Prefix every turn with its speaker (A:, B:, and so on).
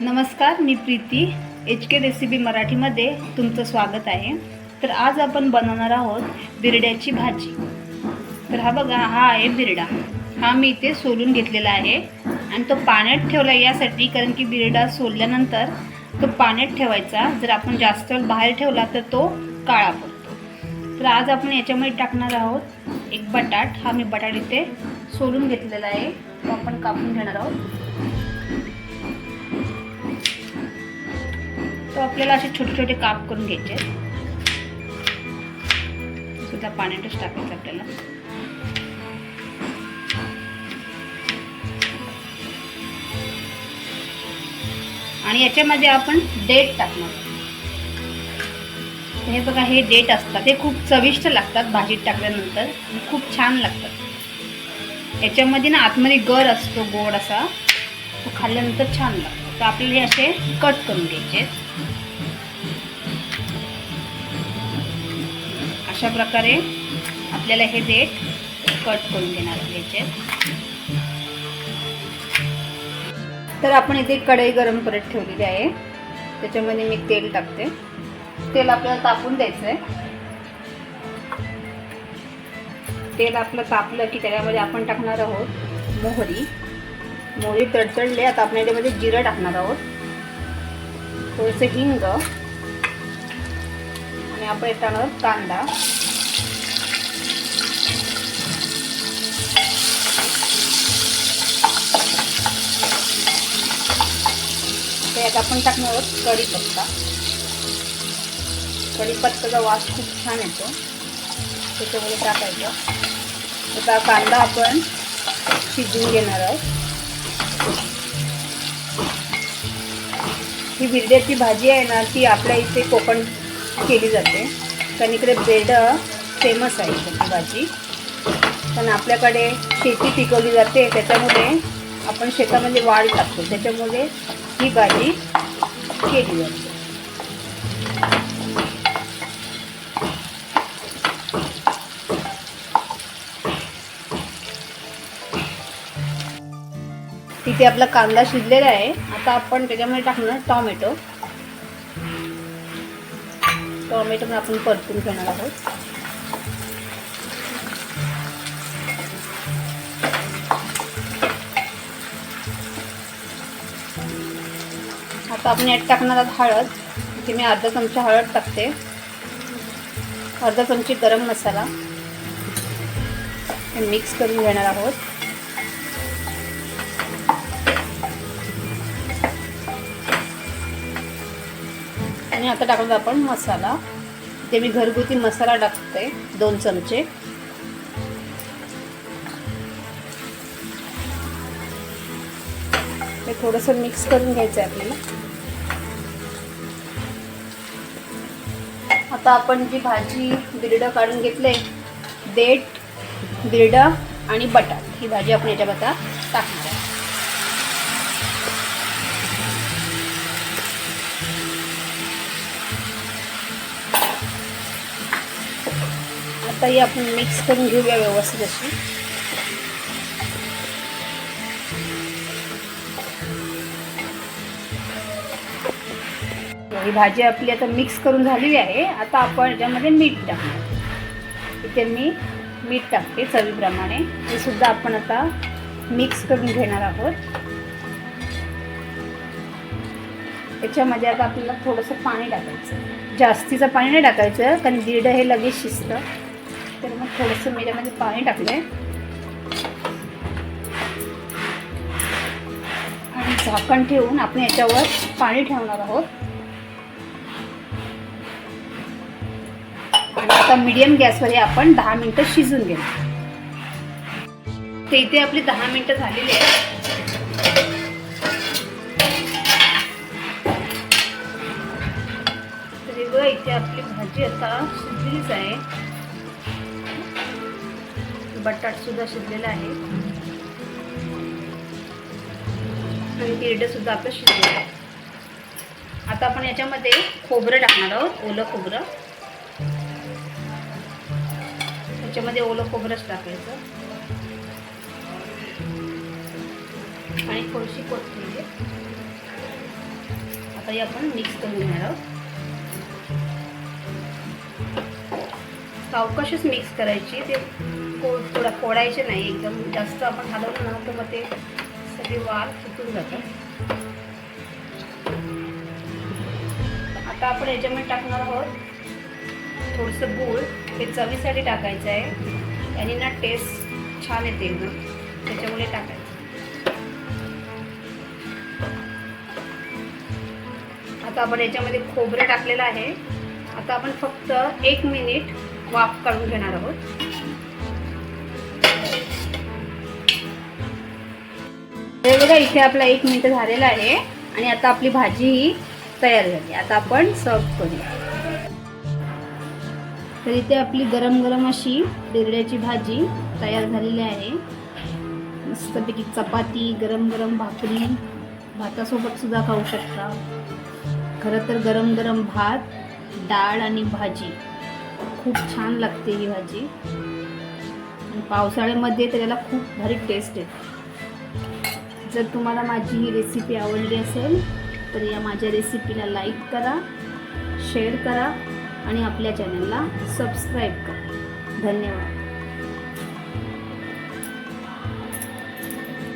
A: नमस्कार मी Preeti. H K recipe मराठीमध्ये तुमचं स्वागत आहे. तर आज आपण बनवणार आहोत बिरड्याची भाजी. तर हा बघा हा आहे बिरडा. हा मी इथे सोलून घेतलेला आहे. आणि तो पाण्यात ठेवला यासाठी कारण की बिरडा सोलल्यानंतर तो पाण्यात ठेवायचा. जर आपण जास्त वेळ बाहेर ठेवला तर तो काळा पडतो. तर आज आपण याच्यामध्ये टाकणार आहोत एक बटाट. हा मी बटाट इथे सोलून घेतलेला आहे. तो आपण कापून घेणार आहोत. तो आपल्याला असे छोटे छोटे काप करून घ्यायचे आहेत. सुद्धा पाण्यातच टाकायचं आपल्याला. आणि याच्यामध्ये आपण डेट टाकणार. हे बघा हे डेट असतात. हे खूप चविष्ट लागतात भाजीत टाकल्यानंतर. खूप छान लागतात. याच्यामध्ये ना आतमध्ये गर असतो गोड असा. तो खाल्ल्यानंतर छान लागतो. तर आपल्याला हे असे कट करून घ्यायचे. अशा प्रकारे आपल्याला हे देठ कट करून घेणार घ्यायचे तर आपण इथे कढई गरम करत ठेवलेली आहे. त्याच्यामध्ये मी तेल टाकते. तेल आपल्याला तापून द्यायचं आहे तेल आपलं तापलं की त्याच्यामध्ये आपण टाकणार आहोत मोहरी. मोहरी तडतडले. आता आपण याच्यामध्ये जिरं टाकणार आहोत. थोडंसं हिंग. आणि आपण यात टाकणार आहोत कांदा. यात आपण टाकणार आहोत कढीपत्ता. कढीपत्त्याचा वास खूप छान येतो. त्याच्यामध्ये टाकायचं. आता कांदा आपण शिजवून घेणार आहोत. ही बिरड्याची भाजी आहे ना ती आपल्या इथे कोकण केली जाते. कारण इकडे बेड फेमस आहे त्याची भाजी. पण आपल्याकडे शेती पिकवली जाते त्याच्यामुळे आपण शेतामध्ये वाढ टाकतो. त्याच्यामुळे ही भाजी केली जाते. तिथे आपला कांदा शिजलेला आहे. आता आपण त्याच्यामध्ये टाकणार टॉमॅटो. टॉमॅटो आपण परतून घेणार आहोत. आता आपण यात टाकणार आहोत हळद. इथे मी अर्धा चमचा हळद टाकते. अर्धा चमची गरम मसाला. मिक्स करून घेणार आहोत. आणि आता टाकणार आपण मसाला. ते मी घरगुती मसाला टाकते दोन चमचे. ते थोडंसं मिक्स करून घ्यायचं आहे आपल्याला. आता आपण जी भाजी बिरडं काढून घेतले देठ बिरडं आणि बटाट. ही भाजी आपण याच्यात आता टाकणार. आता ही आपण मिक्स करून घेऊया व्यवस्थित अशी. ही भाजी आपली आता मिक्स करून झालेली आहे. आता आपण याच्यामध्ये मीठ टाकणार. इथे मी मीठ टाकते चवीप्रमाणे. हे सुद्धा आपण आता मिक्स करून घेणार आहोत. त्याच्यामध्ये आता आपल्याला थोडंसं पाणी टाकायचं. जास्तीचं पाणी नाही टाकायचं कारण दीड हे लगेच शिजतं. तर मग थोडंसं मी त्यामध्ये पाणी टाकलं आहे आणि झाकण ठेवून आपण याच्यावर पाणी ठेवणार आहोत. आणि आता मीडियम गॅसवर हे आपण दहा मिनटं शिजून घेऊ ते इथे आपली दहा मिनटं झालेली आहे तरी इथे आपली भाजी आता शिजलीच आहे. बटाट सुद्धा शिजलेला आहे. आणि तिरडं सुद्धा आपलं शिजलेलं आहे. आता आपण याच्यामध्ये खोबरं टाकणार आहोत ओलं खोबरं. त्याच्यामध्ये ओलं खोबरंच टाकायचं. आणि थोडीशी कोथिंबीर. आता हे आपण मिक्स करून घेणार आहोत. सावकाशच मिक्स करायची. ते को थोडा फोडायचे नाही एकदम जास्त आपण हलवलं ना तर मग ते सगळे वाल सुटून जातात आता आपण याच्यामध्ये टाकणार आहोत थोडंसं गूळ. हे चवीसाठी टाकायचं आहे. आणि ना टेस्ट छान येते एकदम. त्याच्यामुळे टाकायचं. आता आपण याच्यामध्ये खोबरं टाकलेलं आहे. आता आपण फक्त एक मिनिट वाफ काढून घेणार आहोत. तर बघा इथे आपला एक मिनिट झालेला आहे आणि आता आपली भाजी ही तयार झाली. आता आपण सर्व करूया. तर इथे आपली गरम गरम अशी बिरड्याची भाजी तयार झालेली आहे. मस्तपैकी चपाती गरम गरम भाकरी भातासोबत सुद्धा खाऊ शकता. खरं तर गरम गरम भात डाळ आणि भाजी. खूप छान लागते ही भाजी. आणि पावसाळ्यामध्ये तर याला खूप भारी टेस्ट येते. जर तुम्हाला माझी ही रेसिपी आवडली असेल तर या माझ्या रेसिपीला लाईक करा शेअर करा आणि आपल्या चॅनलला सबस्क्राईब करा. धन्यवाद.